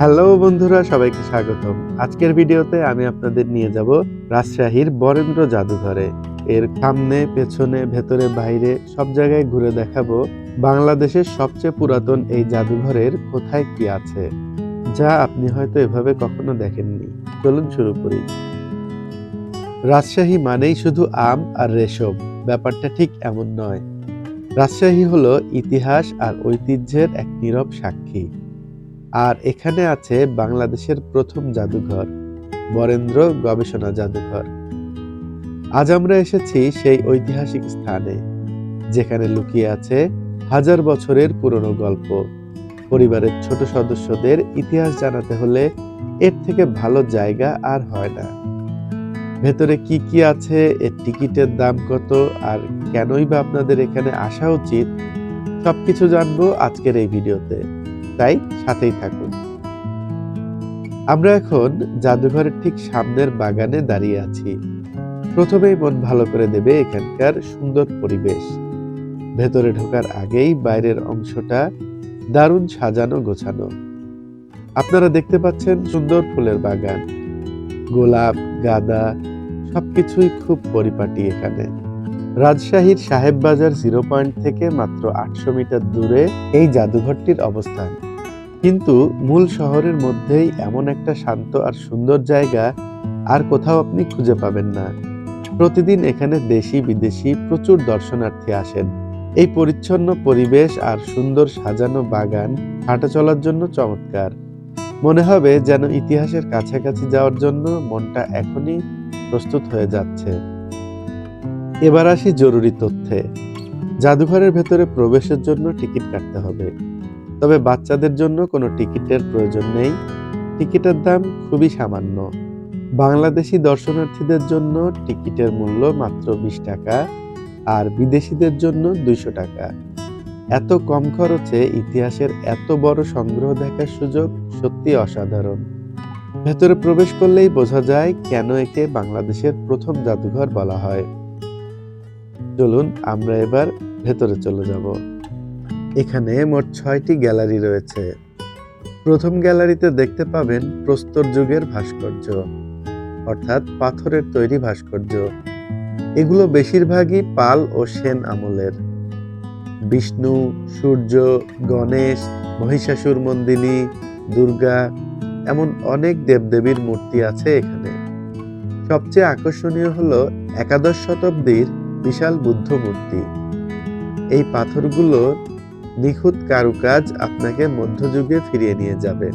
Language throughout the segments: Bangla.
হ্যালো বন্ধুরা, সবাইকে স্বাগতম। আজকের ভিডিওতে আমি আপনাদের নিয়ে যাব রাজশাহীর বরেন্দ্র জাদুঘরে। এর সামনে, পেছনে, ভেতরে, বাইরে সব জায়গায় ঘুরে দেখাবো বাংলাদেশের সবচেয়ে পুরাতন এই জাদুঘরের কোথায় কি আছে, যা আপনি হয়তো এভাবে কখনো দেখেননি। চলুন শুরু করি। রাজশাহী মানেই শুধু আম আর রেশম। ব্যাপারটা ঠিক এমন নয়। রাজশাহী হলো ইতিহাস আর ঐতিহ্যের এক নীরব সাক্ষী। আর এখানে আছে বাংলাদেশের প্রথম জাদুঘর, বরেন্দ্র গবেষণা জাদুঘর। আজ আমরা এসেছি সেই ঐতিহাসিক স্থানে, যেখানে লুকিয়ে আছে হাজার বছরের পুরনো গল্প। পরিবারের ছোট সদস্যদের ইতিহাস জানাতে হলে এর থেকে ভালো জায়গা আর হয় না। ভেতরে কি কি আছে, এর টিকিটের দাম কত, আর কেনই বা আপনাদের এখানে আসা উচিত, সবকিছু জানব আজকের এই ভিডিওতে। তাই সাথেই থাকুন। আমরা এখন জাদুঘরের ঠিক সামনের বাগানে দাঁড়িয়ে আছি। প্রথমেই মন ভালো করে দেবে এখানকার সুন্দর পরিবেশ। ভেতরে ঢোকার আগেই বাইরের অংশটা দারুণ সাজানো গোছানো। আপনারা দেখতে পাচ্ছেন সুন্দর ফুলের বাগান। গোলাপ, গাঁদা, সবকিছুই খুব পরিপাটি এখানে। রাজশাহীর সাহেব বাজার জিরো পয়েন্ট থেকে মাত্র আটশো মিটার দূরে এই জাদুঘরটির অবস্থান। কিন্তু মূল শহরের মধ্যেই এমন একটা শান্ত আর সুন্দর জায়গা আর কোথাও আপনি খুঁজে পাবেন না। প্রতিদিন এখানে দেশি বিদেশি প্রচুর দর্শনার্থী আসেন। এই পরিচ্ছন্ন পরিবেশ আর সুন্দর সাজানো বাগান হাঁটা চলার জন্য চমৎকার। মনে হবে যেন ইতিহাসের কাছাকাছি যাওয়ার জন্য মনটা এখনই প্রস্তুত হয়ে যাচ্ছে। এবার আসি জরুরি তথ্যে। জাদুঘরের ভেতরে প্রবেশের জন্য টিকিট কাটতে হবে। তবে বাচ্চাদের জন্য কোনো টিকিটের প্রয়োজন নেই। টিকিটের দাম খুবই সামান্য। বাংলাদেশি দর্শনার্থীদের জন্য টিকিটের মূল্য মাত্র বিশ টাকা আর বিদেশিদের জন্য দুইশো টাকা। এত কম খরচে ইতিহাসের এত বড় সংগ্রহ দেখার সুযোগ সত্যি অসাধারণ। ভেতরে প্রবেশ করলেই বোঝা যায় কেন একে বাংলাদেশের প্রথম জাদুঘর বলা হয়। চলুন আমরা এবার ভেতরে চলে যাব। এখানে মোট ছয়টি গ্যালারি রয়েছে। প্রথম গ্যালারিতে দেখতে পাবেন প্রস্তর যুগের ভাস্কর্য, অর্থাৎ পাথরের তৈরি ভাস্কর্য। এগুলো বেশিরভাগই পাল ও সেন আমলের। বিষ্ণু, সূর্য, গণেশ, মহিষাসুর মন্দিনী, দুর্গা, এমন অনেক দেবদেবীর মূর্তি আছে এখানে। সবচেয়ে আকর্ষণীয় হল একাদশ শতাব্দীর বিশাল বুদ্ধ মূর্তি। এই পাথরগুলো নিখুঁত কারুকাজ আপনাকে মধ্যযুগে ফিরিয়ে নিয়ে যাবে।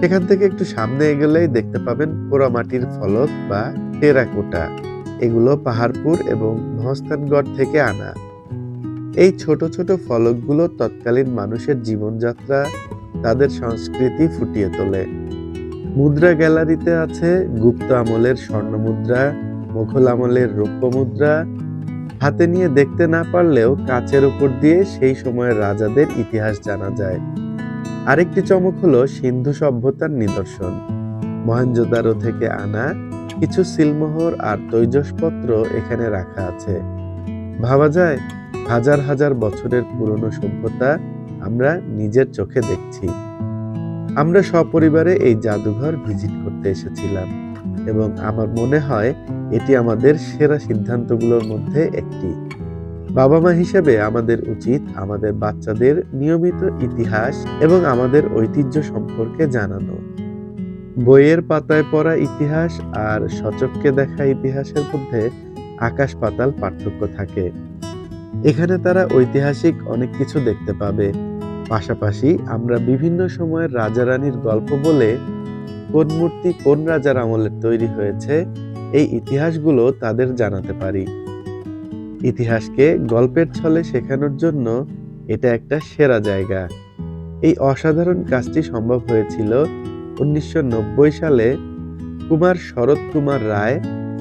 সেখান থেকে একটু সামনে এগোলেই দেখতে পাবেন পোড়ামাটির ফলক বা টেরাকোটা। এগুলো পাহাড়পুর এবং মহস্তানগড় থেকে আনা। এই ছোট ছোট ফলকগুলো তৎকালীন মানুষের জীবনযাত্রা, তাদের সংস্কৃতি ফুটিয়ে তোলে। মুদ্রা গ্যালারিতে আছে গুপ্ত আমলের স্বর্ণ মুদ্রা মুঘল আমলের রৌপ্য মুদ্রা হাতে নিয়ে দেখতে না পারলেও কাচের উপর দিয়ে সেই সময়ের রাজাদের ইতিহাস জানা যায়। আরেকটি চমক হলো সিন্ধু সভ্যতার নিদর্শন। মহেঞ্জোদারো থেকে আনা কিছু সিলমোহর আর তৈজসপত্র এখানে রাখা আছে। ভাবা যায়, হাজার হাজার বছরের পুরনো সভ্যতা আমরা নিজের চোখে দেখছি। আমরা সপরিবারে এই জাদুঘর ভিজিট করতে এসেছিলাম। এবং আমার মনে হয় এটি আমাদের সেরা সিদ্ধান্তগুলোর মধ্যে একটি। বাবা মা হিসেবে আমাদের উচিত আমাদের বাচ্চাদের নিয়মিত ইতিহাস এবং আমাদের ঐতিহ্য সম্পর্কে জানানো। বইয়ের পাতায় পড়া ইতিহাস আর সচককে দেখা ইতিহাসের মধ্যে আকাশ পাতাল পার্থক্য থাকে। এখানে তারা ঐতিহাসিক অনেক কিছু দেখতে পাবে। পাশাপাশি আমরা বিভিন্ন সময়ের রাজা রানীর গল্প বলে কোন মূর্তি কোন রাজার আমলের তৈরি হয়েছে, এই ইতিহাসগুলো তাদের জানাতে পারি। ইতিহাসকে গল্পের ছলে শেখানোর জন্য এটা একটা সেরা জায়গা। এই অসাধারণ কাজটি সম্ভব হয়েছিল উনিশশো নব্বই সালে কুমার শরৎ কুমার রায়,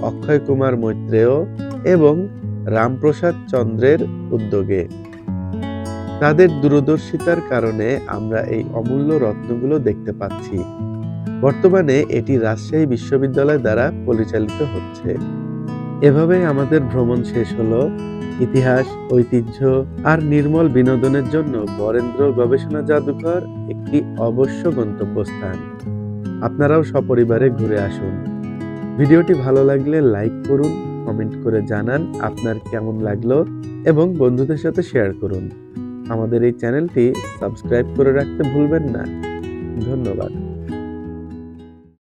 অক্ষয় কুমার মৈত্রেয় এবং রামপ্রসাদ চন্দ্রের উদ্যোগে। তাদের দূরদর্শিতার কারণে আমরা এই অমূল্য রত্নগুলো দেখতে পাচ্ছি। বর্তমানে এটি রাজশাহী বিশ্ববিদ্যালয় দ্বারা পরিচালিত হচ্ছে। এভাবেই আমাদের ভ্রমণ শেষ হলো। ইতিহাস, ঐতিহ্য আর নির্মল বিনোদনের জন্য বরেন্দ্র গবেষণা জাদুঘর একটি অবশ্য গন্তব্যস্থান। আপনারাও সপরিবারে ঘুরে আসুন। ভিডিওটি ভালো লাগলে লাইক করুন, কমেন্ট করে জানান আপনার কেমন লাগল এবং বন্ধুদের সাথে শেয়ার করুন। আমাদের এই চ্যানেলটি সাবস্ক্রাইব করে রাখতে ভুলবেন না। ধন্যবাদ।